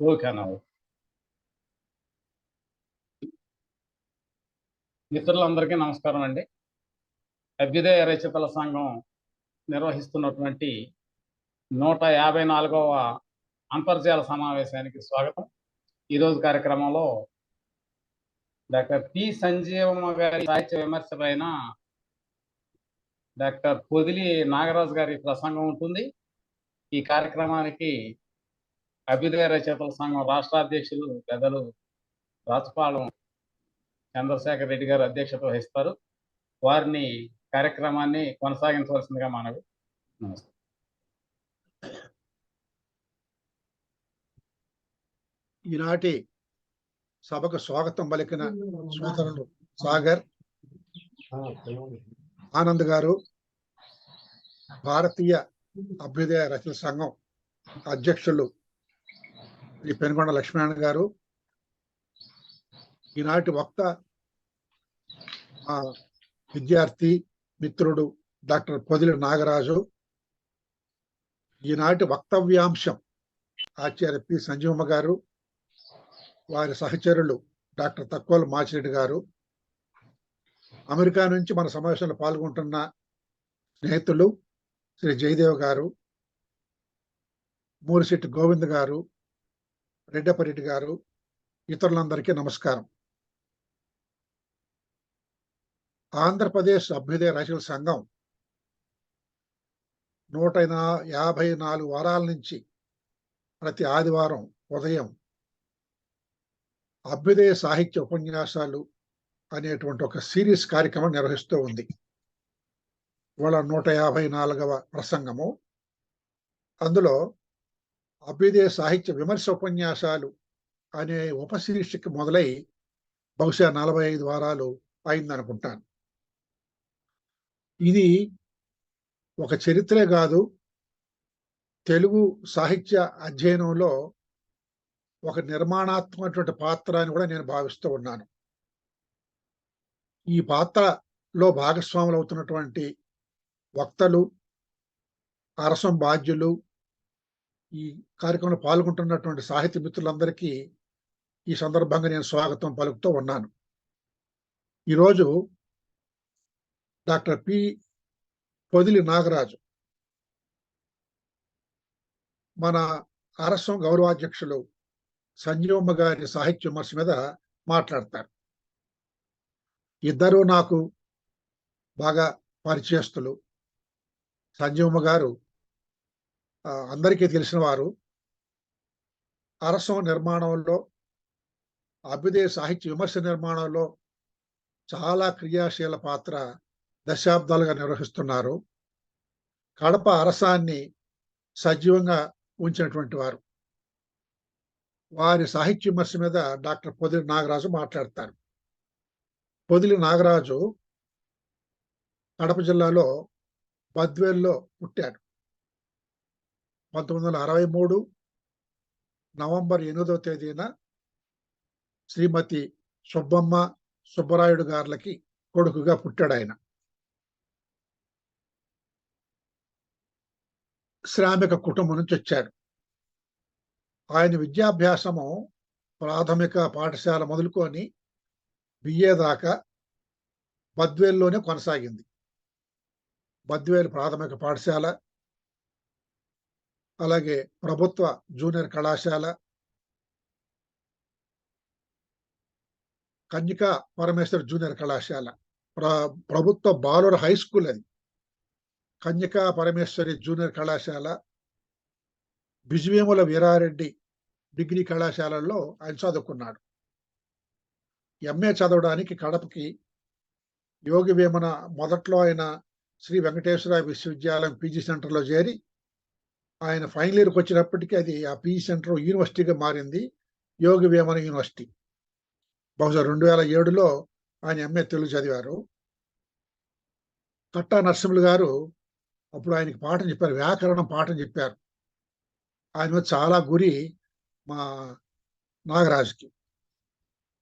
ఓకేనా మిత్రులందరికీ నమస్కారం అండి. అభ్యుదయ రచయితల సంఘం నిర్వహిస్తున్నటువంటి నూట యాభై నాలుగవ అంతర్జాల సమావేశానికి స్వాగతం. ఈరోజు కార్యక్రమంలో డాక్టర్ పి సంజీవమ్మ గారి సాహిత్య విమర్శ పైన డాక్టర్ పొదిలి నాగరాజు గారి ప్రసంగం ఉంటుంది. ఈ కార్యక్రమానికి అభ్యుదయ రచయితల సంఘం రాష్ట్ర అధ్యక్షులు పెద్దలు రాచపాలెం చంద్రశేఖర్ రెడ్డి గారు అధ్యక్షత వహిస్తారు. వారిని కార్యక్రమాన్ని కొనసాగించవలసిందిగా మనవి నమస్తే. ఈనాటి సభకు స్వాగతం పలికిన సోదరులు సాగర్ ఆనంద్ గారు భారతీయ అభ్యుదయ రచన సంఘం అధ్యక్షులు శ్రీ పెనుకొండ లక్ష్మీనారాయణ గారు ఈనాటి వక్త మా విద్యార్థి మిత్రుడు డాక్టర్ పొదిలి నాగరాజు. ఈనాటి వక్తవ్యాంశం ఆచార్య పి సంజీవమ్మ గారు వారి సహచరులు డాక్టర్ తక్కువల మాచిరెడ్డి గారు. అమెరికా నుంచి మన సమావేశంలో పాల్గొంటున్న స్నేహితులు శ్రీ జయదేవ్ గారు మూరిశెట్టి గోవింద్ గారు రెడ్డపరెడ్డి గారు ఇతరులందరికీ నమస్కారం. ఆంధ్రప్రదేశ్ అభ్యుదయ రచనల సంఘం నూట యాభై నాలుగు వారాల నుంచి ప్రతి ఆదివారం ఉదయం అభ్యుదయ సాహిత్య ఉపన్యాసాలు అనేటువంటి ఒక సిరీస్ కార్యక్రమం నిర్వహిస్తూ ఉంది. ఇవాళ నూట యాభై నాలుగవ ప్రసంగము. అందులో అభ్యుదయ సాహిత్య విమర్శ ఉపన్యాసాలు అనే ఉపశీర్షిక మొదలై బహుశా నలభై ఐదు వారాలు అయిందనుకుంటాను. ఇది ఒక చరిత్రే కాదు తెలుగు సాహిత్య అధ్యయనంలో ఒక నిర్మాణాత్మకటువంటి పాత్ర అని కూడా నేను భావిస్తూ ఉన్నాను. ఈ పాత్రలో భాగస్వాములు అవుతున్నటువంటి వక్తలు అరసం బాధ్యులు ఈ కార్యక్రమంలో పాల్గొంటున్నటువంటి సాహిత్య మిత్రులందరికీ ఈ సందర్భంగా నేను స్వాగతం పలుకుతూ ఉన్నాను. ఈరోజు డాక్టర్ పి పొదిలి నాగరాజు మన అరసం గౌరవాధ్యక్షులు సంజీవమ్మ గారి సాహిత్య విమర్శ మీద మాట్లాడతారు. ఇద్దరు నాకు బాగా పరిచయస్తులు. సంజీవమ్మ గారు అందరికీ తెలిసిన వారు అరసం నిర్మాణంలో అభ్యుదయ సాహిత్య విమర్శ నిర్మాణంలో చాలా క్రియాశీల పాత్ర దశాబ్దాలుగా నిర్వహిస్తున్నారు. కడప అరసాన్ని సజీవంగా ఉంచినటువంటి వారు. వారి సాహిత్య విమర్శ మీద డాక్టర్ పొదిలి నాగరాజు మాట్లాడతారు. పొదిలి నాగరాజు కడప జిల్లాలో బద్వేల్లో పుట్టాడు. పంతొమ్మిది వందల అరవై మూడు నవంబర్ ఎనిమిదవ తేదీన శ్రీమతి సుబ్బమ్మ సుబ్బరాయుడు గారులకి కొడుకుగా పుట్టాడు ఆయన. శ్రామిక కుటుంబం నుంచి వచ్చాడు. ఆయన విద్యాభ్యాసము ప్రాథమిక పాఠశాల మొదలుకొని బిఏ దాకా బద్వేల్లోనే కొనసాగింది. బద్వేలు ప్రాథమిక పాఠశాల అలాగే ప్రభుత్వ జూనియర్ కళాశాల కన్యకా పరమేశ్వర్ జూనియర్ కళాశాల. ప్ర ప్రభుత్వ బాలుర హై స్కూల్ అది. కన్యకా పరమేశ్వరి జూనియర్ కళాశాల బిజువేముల వీరారెడ్డి డిగ్రీ కళాశాలల్లో ఆయన చదువుకున్నాడు. ఎంఏ చదవడానికి కడపకి యోగి వేమన మొదట్లో ఆయన శ్రీ వెంకటేశ్వర విశ్వవిద్యాలయం పీజీ సెంటర్లో చేరి ఆయన ఫైనల్ ఇయర్కి వచ్చినప్పటికీ అది ఆ పీ సెంటర్ యూనివర్సిటీగా మారింది. యోగి వేమన యూనివర్సిటీ. బహుశా రెండు వేల ఏడులో ఆయన ఎంఏ తెలుగు చదివారు. కట్టా నరసింహులు గారు అప్పుడు ఆయనకి పాఠం చెప్పారు. వ్యాకరణం పాఠం చెప్పారు. ఆయన మీద చాలా గురి మా నాగరాజుకి.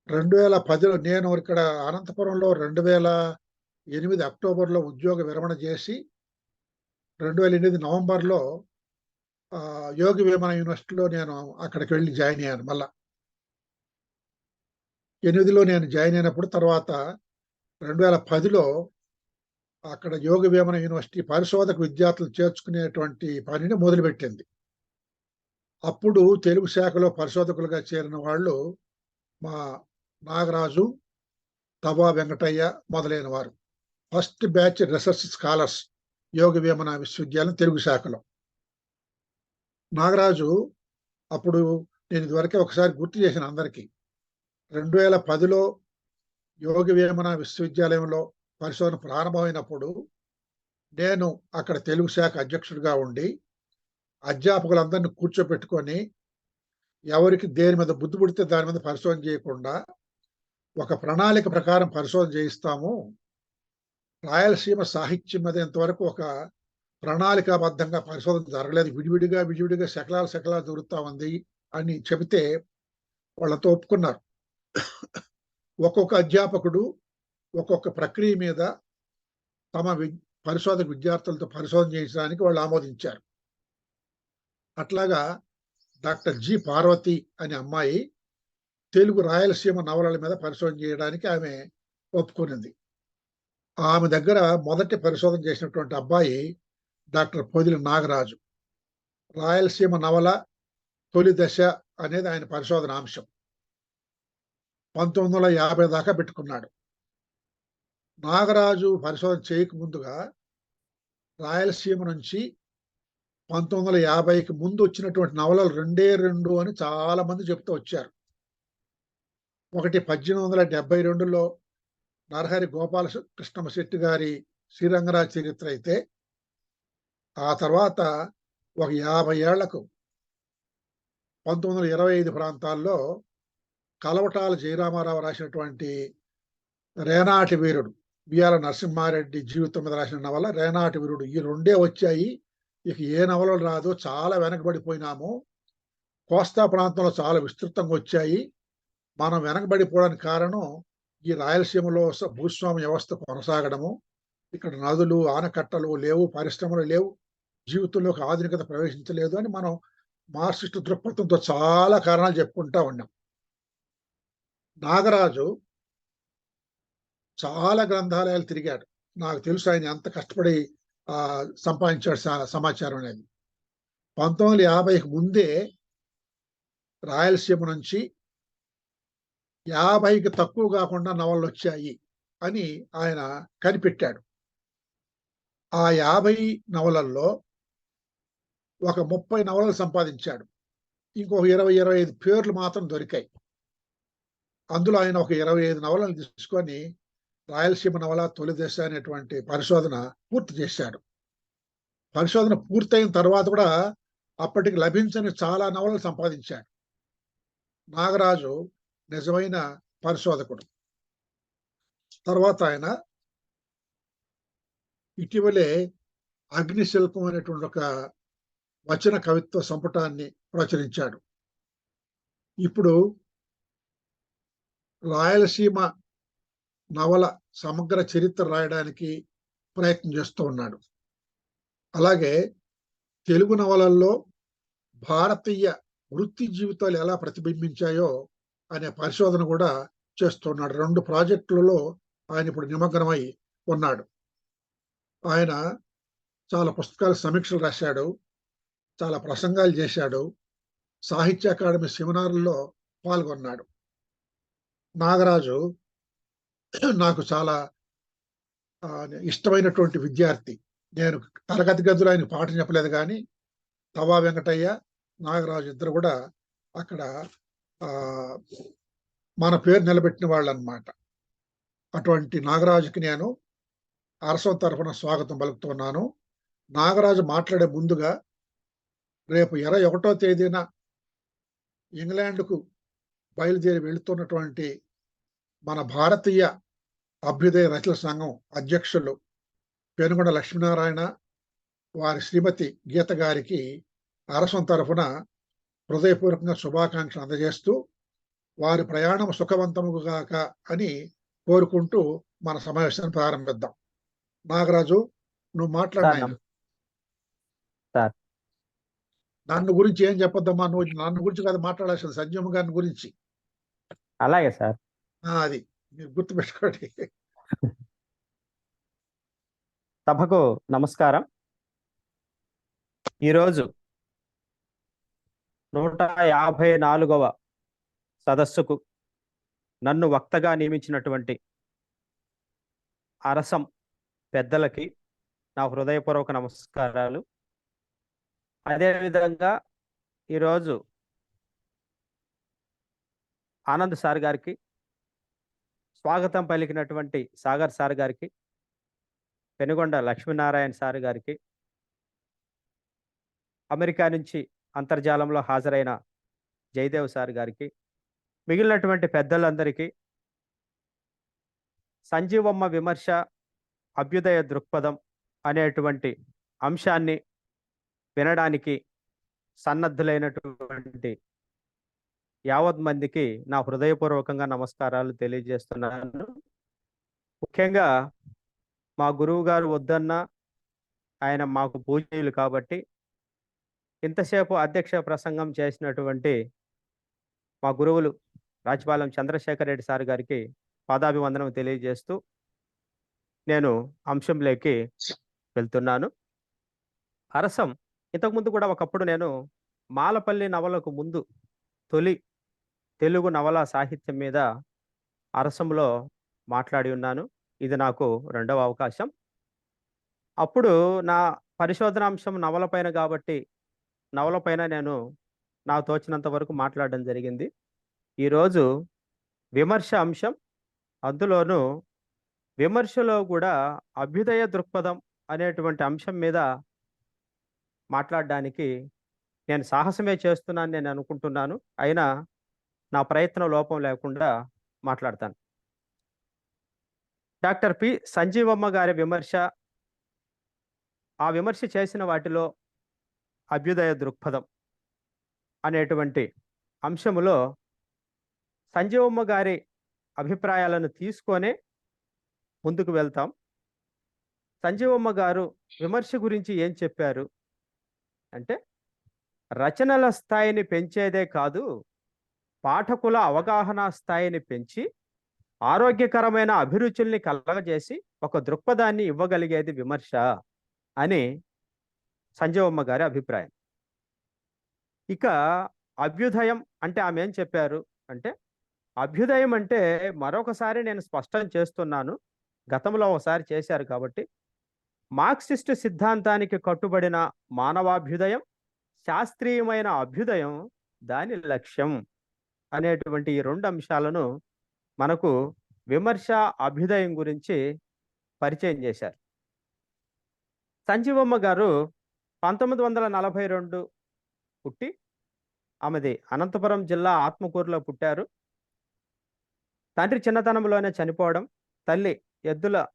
రెండు వేల పదిలో నేను ఇక్కడ అనంతపురంలో రెండు వేల ఎనిమిది అక్టోబర్లో ఉద్యోగ విరమణ చేసి రెండు వేల ఎనిమిది నవంబర్లో యోగి వేమన యూనివర్సిటీలో నేను అక్కడికి వెళ్ళి జాయిన్ అయ్యాను మళ్ళా. ఎనిమిదిలో నేను జాయిన్ అయినప్పుడు తర్వాత రెండు వేల పదిలో అక్కడ యోగ వేమన యూనివర్సిటీ పరిశోధక విద్యార్థులు చేర్చుకునేటువంటి పనిని మొదలుపెట్టింది. అప్పుడు తెలుగు శాఖలో పరిశోధకులుగా చేరిన వాళ్ళు మా నాగరాజు తబా వెంకటయ్య మొదలైన వారు. First batch research scholars Yoga Vemana విశ్వవిద్యాలయం తెలుగు శాఖలో. నాగరాజు అప్పుడు నేను ఇదివరకే ఒకసారి గుర్తు చేసిన అందరికీ. రెండు వేల పదిలో యోగి వేమన విశ్వవిద్యాలయంలో పరిశోధన ప్రారంభమైనప్పుడు నేను అక్కడ తెలుగు శాఖ అధ్యక్షుడిగా ఉండి అధ్యాపకులందరినీ కూర్చోపెట్టుకొని ఎవరికి దేని మీద బుద్ధి పుడితే దాని మీద పరిశోధన చేయకుండా ఒక ప్రణాళిక ప్రకారం పరిశోధన చేయిస్తాము. రాయలసీమ సాహిత్యం మీద ఇంతవరకు ఒక ప్రణాళికాబద్ధంగా పరిశోధన జరగలేదు. విడివిడిగా విడివిడిగా శకలాలు శకలాలు దొరుకుతా ఉంది అని చెబితే వాళ్ళతో ఒప్పుకున్నారు. ఒక్కొక్క అధ్యాపకుడు ఒక్కొక్క ప్రక్రియ మీద తమ వి పరిశోధక విద్యార్థులతో పరిశోధన చేయించడానికి వాళ్ళు ఆమోదించారు. అట్లాగా డాక్టర్ జి పార్వతి అనే అమ్మాయి తెలుగు రాయలసీమ నవలల మీద పరిశోధన చేయడానికి ఆమె ఒప్పుకునింది. ఆమె దగ్గర మొదటి పరిశోధన చేసినటువంటి అబ్బాయి డాక్టర్ పొదిలి నాగరాజు. రాయలసీమ నవల తొలి దశ అనేది ఆయన పరిశోధన అంశం. పంతొమ్మిది వందల యాభై దాకా పెట్టుకున్నాడు. నాగరాజు పరిశోధన చేయక ముందుగా రాయలసీమ నుంచి పంతొమ్మిది వందల యాభైకి ముందు వచ్చినటువంటి నవలలు రెండే రెండు అని చాలా మంది చెప్తూ వచ్చారు. ఒకటి పద్దెనిమిది వందల డెబ్బై రెండులో నరహరి గోపాలకృష్ణమ శెట్టి గారి శ్రీరంగరాజ చరిత్ర అయితే ఆ తర్వాత ఒక యాభై ఏళ్ళకు పంతొమ్మిది వందల ఇరవై ఐదు ప్రాంతాల్లో కలవటాల జయరామారావు రాసినటువంటి రేనాటి వీరుడు బిఆర్ నరసింహారెడ్డి జీవితం మీద రాసిన నవల రేనాటి వీరుడు. ఈ రెండే వచ్చాయి. ఇక ఏ నవలలు రాదు చాలా వెనకబడిపోయినాము. కోస్తా ప్రాంతంలో చాలా విస్తృతంగా వచ్చాయి. మనం వెనకబడిపోవడానికి కారణం ఈ రాయలసీమలో భూస్వామ్య వ్యవస్థ కొనసాగడము. ఇక్కడ నదులు ఆనకట్టలు లేవు పరిశ్రమలు లేవు. జీవితంలోకి ఆధునికత ప్రవేశించలేదు అని మనం మార్క్సిస్టు దృక్పథంతో చాలా కారణాలు చెప్పుకుంటా ఉన్నాం. నాగరాజు చాలా గ్రంథాలయాలు తిరిగాడు. నాకు తెలుసు ఆయన ఎంత కష్టపడి సంపాదించాడు సమాచారం అనేది. పంతొమ్మిది వందల యాభైకి ముందే రాయలసీమ నుంచి యాభైకి తక్కువ కాకుండా నవళ్ళు వచ్చాయి అని ఆయన కనిపెట్టాడు. ఆ యాభై నవలల్లో ఒక ముప్పై నవలలు సంపాదించాడు. ఇంకొక ఇరవై ఇరవై ఐదు పేర్లు మాత్రం దొరికాయి. అందులో ఆయన ఒక ఇరవై ఐదు నవలను తీసుకొని రాయలసీమ నవల తొలి దశ అనేటువంటి పరిశోధన పూర్తి చేశాడు. పరిశోధన పూర్తయిన తర్వాత కూడా అప్పటికి లభించని చాలా నవలలు సంపాదించాడు. నాగరాజు నిజమైన పరిశోధకుడు. తర్వాత ఆయన ఇటీవలే అగ్నిశిల్పం అనేటువంటి ఒక వచన కవిత్వ సంపుటాన్ని ప్రచురించాడు. ఇప్పుడు రాయలసీమ నవల సమగ్ర చరిత్ర రాయడానికి ప్రయత్నం చేస్తూ ఉన్నాడు. అలాగే తెలుగు నవలల్లో భారతీయ వృత్తి జీవితాలు ఎలా ప్రతిబింబించాయో అనే పరిశోధన కూడా చేస్తున్నాడు రెండు ప్రాజెక్టులలో ఆయన ఇప్పుడు నిమగ్నమై ఉన్నాడు. ఆయన చాలా పుస్తకాల సమీక్షలు రాశాడు. చాలా ప్రసంగాలు చేశాడు. సాహిత్య అకాడమీ సెమినార్లలో పాల్గొన్నాడు. నాగరాజు నాకు చాలా ఇష్టమైనటువంటి విద్యార్థి. నేను తరగతి గదిలో ఆయన పాఠం చెప్పలేదు కానీ తవా వెంకటయ్య నాగరాజు ఇద్దరు కూడా అక్కడ మన పేరు నిలబెట్టిన వాళ్ళు అనమాట అటువంటి నాగరాజుకి నేను అరసం తరఫున స్వాగతం పలుకుతున్నాను. నాగరాజు మాట్లాడే ముందుగా రేపు ఇరవై ఒకటో తేదీన ఇంగ్లాండ్కు బయలుదేరి వెళుతున్నటువంటి మన భారతీయ అభ్యుదయ రచన సంఘం అధ్యక్షులు పెనుగొండ లక్ష్మీనారాయణ వారి శ్రీమతి గీత గారికి అరసం తరఫున హృదయపూర్వకంగా శుభాకాంక్షలు అందజేస్తూ వారి ప్రయాణం సుఖవంతముగాక అని కోరుకుంటూ మన సమావేశాన్ని ప్రారంభిద్దాం. నాగరాజు నువ్వు మాట్లాడినా సార్, సార్. నన్ను గురించి ఏం చెప్పొద్దమ్మా నువ్వు నన్ను గురించి కాదు మాట్లాడాల్సింది సంజయమ్మ గారిని గురించి. అలాగే సార్. అది మీరు గుర్తుపెట్టుకోండి. సభకు నమస్కారం. ఈరోజు నూట యాభై నాలుగవ సదస్సుకు నన్ను వక్తగా నియమించినటువంటి అరసం పెద్దలకి నా హృదయపూర్వక నమస్కారాలు. అదేవిధంగా ఈరోజు ఆనంద్ సార్ గారికి స్వాగతం పలికినటువంటి సాగర్ సార్ గారికి పెనుగొండ లక్ష్మీనారాయణ సార్ గారికి అమెరికా నుంచి అంతర్జాలంలో హాజరైన జయదేవ్ సార్ గారికి మిగిలినటువంటి పెద్దలందరికీ సంజీవమ్మ విమర్శ అభ్యుదయ దృక్పథం అనేటువంటి అంశాన్ని వినడానికి సన్నద్ధులైనటువంటి యావత్ మందికి నా హృదయపూర్వకంగా నమస్కారాలు తెలియజేస్తున్నాను. ముఖ్యంగా మా గురువు గారు వద్దన్న ఆయన మాకు పూజలు కాబట్టి ఇంతసేపు అధ్యక్ష ప్రసంగం చేసినటువంటి మా గురువులు రాజపాలెం చంద్రశేఖర్ రెడ్డి సార్ గారికి పాదాభివందనం తెలియజేస్తూ నేను అంశంలోకి వెళ్తున్నాను. అరసం ఇంతకుముందు కూడా ఒకప్పుడు నేను మాలపల్లి నవలకు ముందు తొలి తెలుగు నవల సాహిత్యం మీద అరసంలో మాట్లాడి ఉన్నాను. ఇది నాకు రెండవ అవకాశం. అప్పుడు నా పరిశోధనాంశం నవలపైన కాబట్టి నవలపైన నేను నా తోచినంత వరకు మాట్లాడడం జరిగింది. ఈరోజు విమర్శ అంశం అందులోనూ విమర్శలో కూడా అభ్యుదయ దృక్పథం అనేటువంటి అంశం మీద మాట్లాడడానికి నేను సాహసమే చేస్తున్నాను నేను అనుకుంటున్నాను. అయినా నా ప్రయత్న లోపం లేకుండా మాట్లాడతాను. Doctor P. సంజీవమ్మ గారి విమర్శ ఆ విమర్శ చేసిన వాటిలో అభ్యుదయ దృక్పథం అనేటువంటి అంశములో సంజీవమ్మ గారి అభిప్రాయాలను తీసుకొనే ముందుకు వెళ్తాం. సంజీవమ్మ గారు విమర్శ గురించి ఏం చెప్పారు? అంటే రచనల స్థాయిని పెంచేదే కాదు పాఠకుల అవగాహన స్థాయిని పెంచి ఆరోగ్యకరమైన అభిరుచుల్ని కలగజేసి ఒక దృక్పథాన్ని ఇవ్వగలిగేది విమర్శ అని సంజయమ్మ గారి అభిప్రాయం. ఇక అభ్యుదయం అంటే ఆమె ఏం చెప్పారు అంటే అభ్యుదయం అంటే మరొకసారి నేను స్పష్టం చేస్తున్నాను గతంలో ఒకసారి చేశారు కాబట్టి మార్క్సిస్టు సిద్ధాంతానికి కట్టుబడిన మానవాభ్యుదయం శాస్త్రీయమైన అభ్యుదయం దాని లక్ష్యం అనేటువంటి ఈ రెండు అంశాలను మనకు విమర్శ అభ్యుదయం గురించి పరిచయం చేశారు. సంజీవమ్మ గారు పంతొమ్మిది వందల నలభై రెండు పుట్టి ఆమెది అనంతపురం జిల్లా ఆత్మకూరులో పుట్టారు. తండ్రి చిన్నతనంలోనే చనిపోవడం తల్లి ఎద్దుల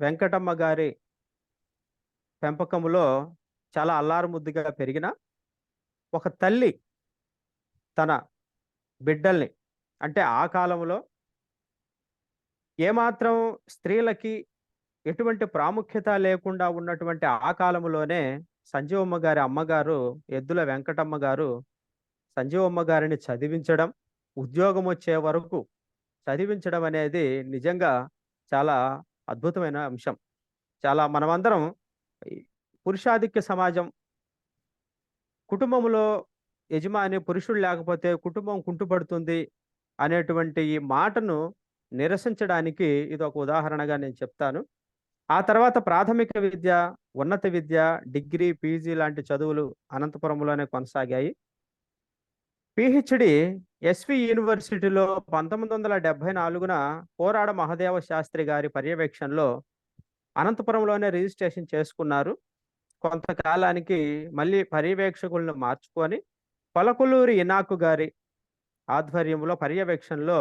వెంకటమ్మ గారి పెంపకంలో చాలా అల్లారుముద్దుగా పెరిగిన ఒక తల్లి తన బిడ్డల్ని అంటే ఆ కాలంలో ఏమాత్రం స్త్రీలకి ఎటువంటి ప్రాముఖ్యత లేకుండా ఉన్నటువంటి ఆ కాలంలోనే సంజీవమ్మ గారి అమ్మగారు ఎద్దుల వెంకటమ్మ గారు సంజీవమ్మ గారిని చదివించడం ఉద్యోగం వచ్చే వరకు చదివించడం అనేది నిజంగా చాలా అద్భుతమైన అంశం. చాలా మనమందరం పురుషాధిక్య సమాజం కుటుంబంలో యజమాని పురుషుడు లేకపోతే కుటుంబం కుంటుపడుతుంది అనేటువంటి ఈ మాటను నిరసించడానికి ఇది ఒక ఉదాహరణగా నేను చెప్తాను. ఆ తర్వాత ప్రాథమిక విద్య ఉన్నత విద్య డిగ్రీ పీజీ లాంటి చదువులు అనంతపురంలోనే కొనసాగాయి. పిహెచ్డి ఎస్వి యూనివర్సిటీలో పంతొమ్మిది వందల డెబ్బై నాలుగున పోరాడ మహదేవ శాస్త్రి గారి పర్యవేక్షణలో అనంతపురంలోనే రిజిస్ట్రేషన్ చేసుకున్నారు. కొంతకాలానికి మళ్ళీ పర్యవేక్షకులను మార్చుకొని పొలకులూరి ఇనాకు గారి ఆధ్వర్యంలో పర్యవేక్షణలో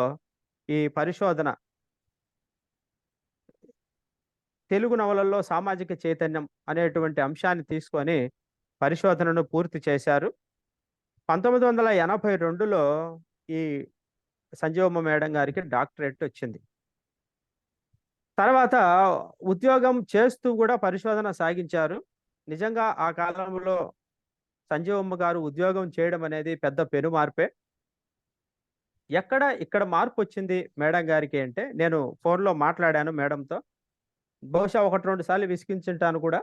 ఈ పరిశోధన తెలుగు నవలల్లో సామాజిక చైతన్యం అనేటువంటి అంశాన్ని తీసుకొని పరిశోధనను పూర్తి చేశారు. పంతొమ్మిది వందల ఎనభై రెండులో ఈ సంజీవమ్మ మేడం గారికి డాక్టరేట్ వచ్చింది. తర్వాత ఉద్యోగం చేస్తూ కూడా పరిశోధన సాగించారు. నిజంగా ఆ కాలంలో సంజీవమ్మ గారు ఉద్యోగం చేయడం అనేది పెద్ద పెను మార్పే. ఎక్కడ ఇక్కడ మార్పు వచ్చింది మేడం గారికి అంటే నేను ఫోన్లో మాట్లాడాను మేడంతో. బహుశా ఒకటి రెండు సార్లు విసిగించుంటాను కూడా.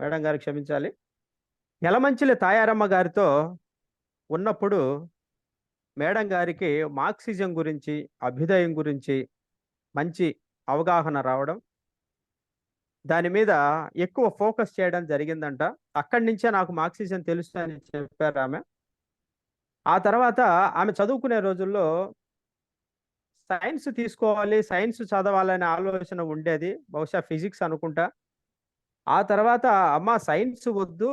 మేడం గారు క్షమించాలి. నెలమంచిలి తాయారమ్మ గారితో ఉన్నప్పుడు మేడం గారికి మార్క్సిజం గురించి అభ్యుదయం గురించి మంచి అవగాహన రావడం. దాని మీద ఎక్కువ ఫోకస్ చేయడం జరిగిందంట. అక్కడి నుంచే నాకు మార్క్సిజం తెలుసు అని చెప్పారు ఆమె. ఆ తర్వాత ఆమె చదువుకునే రోజుల్లో సైన్స్ తీసుకోవాలి సైన్స్ చదవాలనే ఆలోచన ఉండేది. బహుశా ఫిజిక్స్ అనుకుంటా. ఆ తర్వాత అమ్మ సైన్స్ వద్దు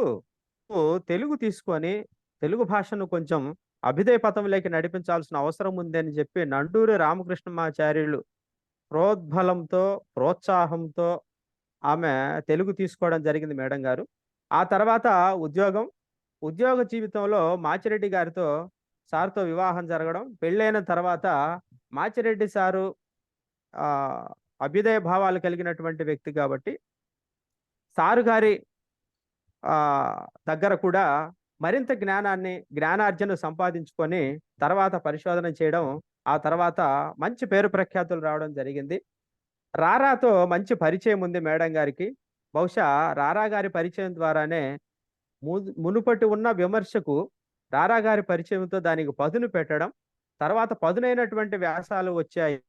తెలుగు తీసుకొని తెలుగు భాషను కొంచెం అభ్యుదయ పథంలోకి నడిపించాల్సిన అవసరం ఉంది అని చెప్పి నండూరి రామకృష్ణమాచార్యులు ప్రోద్బలంతో ప్రోత్సాహంతో ఆమె తెలుగు తీసుకోవడం జరిగింది మేడం గారు. ఆ తర్వాత ఉద్యోగం ఉద్యోగ జీవితంలో మాచిరెడ్డి గారితో సార్తో వివాహం జరగడం పెళ్ళైన తర్వాత మాచిరెడ్డి సారు అభ్యుదయ భావాలు కలిగినటువంటి వ్యక్తి కాబట్టి సారు గారి దగ్గర కూడా మరింత జ్ఞానాన్ని జ్ఞానార్జన సంపాదించుకొని తర్వాత పరిశోధన చేయడం ఆ తర్వాత మంచి పేరు ప్రఖ్యాతులు రావడం జరిగింది. రారాతో మంచి పరిచయం ఉంది మేడం గారికి. బహుశా రారా గారి పరిచయం ద్వారానే ము- మునుపటి ఉన్న విమర్శకు రారా గారి పరిచయంతో దానికి పదును పెట్టడం తర్వాత పదునైనటువంటి వ్యాసాలు వచ్చాయి.